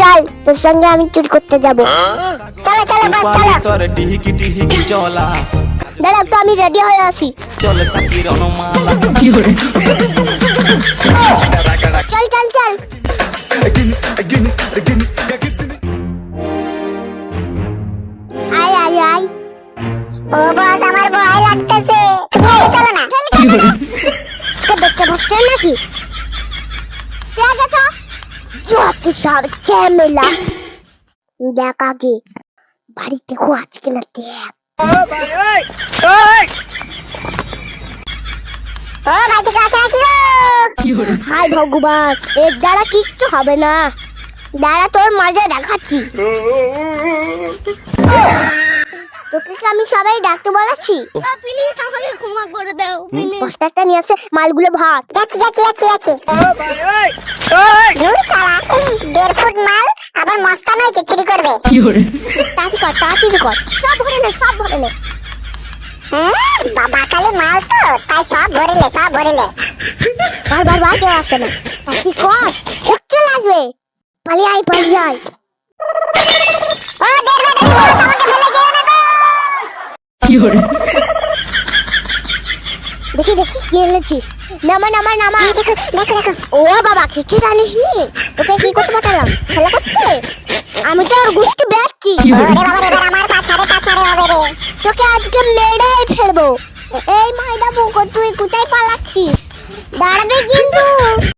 চল তোর সঙ্গে আমি চুরি করতে যাব। চলো চলো বাস চলো। তোর ডিহিকি ডিহিকি চলা। দাঁড়া তো আমি রেডি হয়ে আসি চলে সাকির অনুমালা। চল চল চল। আয় আয় আয়। ও বস আমার ভয় লাগতেছে। চলো না। দেখতে পাচ্ছেন নাকি? কে গেছো? যত সব ঝামেলা দেখ আগে বাড়িতে আজকে না দেখ ও ভাই ঠিক আছে নাকি হাই ভগবান এর দ্বারা কিচ্ছু হবে না দাঁড়া তোর মাঝে দেখাচ্ছি আমি সবাই ডাকতে বলাচ্ছি। প্লিজ আমাকে ক্ষমা করে দাও প্লিজ। বস্তাটা নিয়ে আসে মালগুলো ভাত যাচ্ছি যাচ্ছি যাচ্ছি যাচ্ছি। ধুর দেড় ফুট মাল আবার মস্তান হয়েছে চুরি করবে। তাড়াতাড়ি কর? তাড়াতাড়ি কর সব ভরে নে সব ভরে নে। বাবা কালে মাল তো তাই সব ভরিলে সব ভরিলে বার বার বার কেউ আসে না। তাড়াতাড়ি কর একটু লাগবে। পালিয়ে আয় পালিয়ে আয়। দেখি দেখি কি নামা নামা নামা। দেখো দেখো ও বাবা কিছু জানিস নি কি করতে পাঠালাম খেলা করতে? আমি তো আর গুষ্টি আমার হবে রে। তোকে আজকে মেরে ফেলব। এই মাইদা বুকো তুই কোথায় পালাচ্ছিস? দাঁড়াবে কিন্তু।